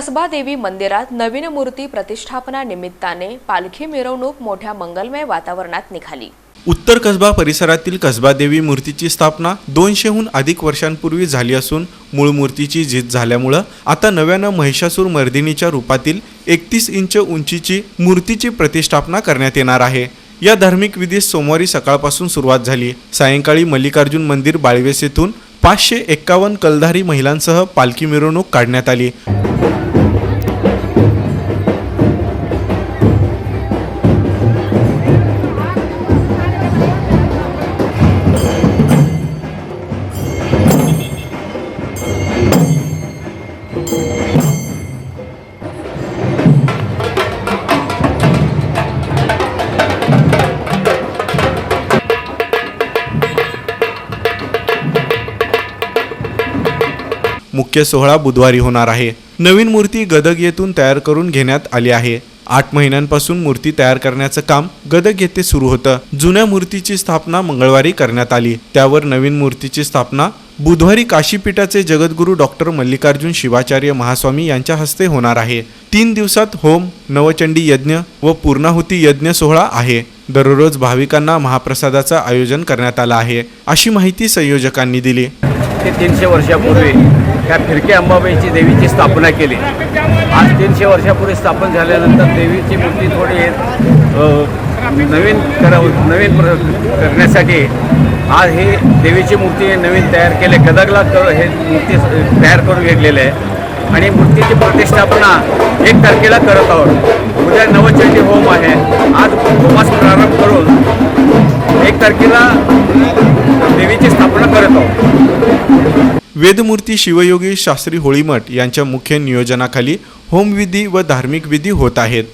कसबा देवी मंदिरात नवीन मूर्ती प्रतिष्ठापना निमित्ताने पालखी मिरवणूक मोठ्या मंगलमय वातावरणात निघाली. उत्तर कसबा परिसरातील कसबा देवी मूर्तीची स्थापना दोनशेहून अधिक वर्षांपूर्वी झाली असून मूळ मूर्तीची जीत झाल्यामुळं आता नव्यानं महिषासूर मर्दिनीच्या रूपातील एकतीस इंच उंचीची मूर्तीची प्रतिष्ठापना करण्यात येणार आहे. या धार्मिक विधीस सोमवारी सकाळपासून सुरुवात झाली. सायंकाळी मल्लिकार्जुन मंदिर बाळवेस येथून पाचशे एक्कावन्न कलधारी महिलांसह पालखी मिरवणूक काढण्यात आली. मुख्य सोहळा बुधवारी होणार आहे. नवीन मूर्ती गदग येथून तयार करून घेण्यात आली आहे. आठ महिन्यांपासून मूर्ती तयार करण्याचं काम गदग येथे सुरू होतं. जुन्या मूर्तीची स्थापना मंगळवारी करण्यात आली. त्यावर नवीन मूर्तीची स्थापना बुधवारी काशीपीठाचे जगद्गुरू डॉक्टर मल्लिकार्जुन शिवाचार्य महास्वामी यांच्या हस्ते होणार आहे. तीन दिवसात होम नवचंडी यज्ञ व पूर्णाहुती यज्ञ सोहळा आहे. दररोज भाविकांना महाप्रसादाचं आयोजन करण्यात आलं आहे. अशी माहिती संयोजकांनी दिली. ते तीनशे वर्षापूर्वी त्या फिरके अंबाबाईची देवीची स्थापना केली. आज तीनशे वर्षापूर्वी स्थापन झाल्यानंतर देवीची मूर्ती थोडी नवीन कर नवीन प्र करण्यासाठी आज ही देवीची मूर्ती नवीन तयार केले. गदगला क हे मूर्ती तयार करून घेतलेली आहे. आणि मूर्तीची प्रतिष्ठापना एक तारखेला करत आहोत. उद्या नवचंडी होम आहे. आज होमास प्रारंभ करून एक तारखेला देवीची स्थापना करत आहोत. वेदमूर्ती शिवयोगी शास्त्री होळीमठ यांच्या मुख्य नियोजनाखाली होमविधी व धार्मिक विधी होत आहेत.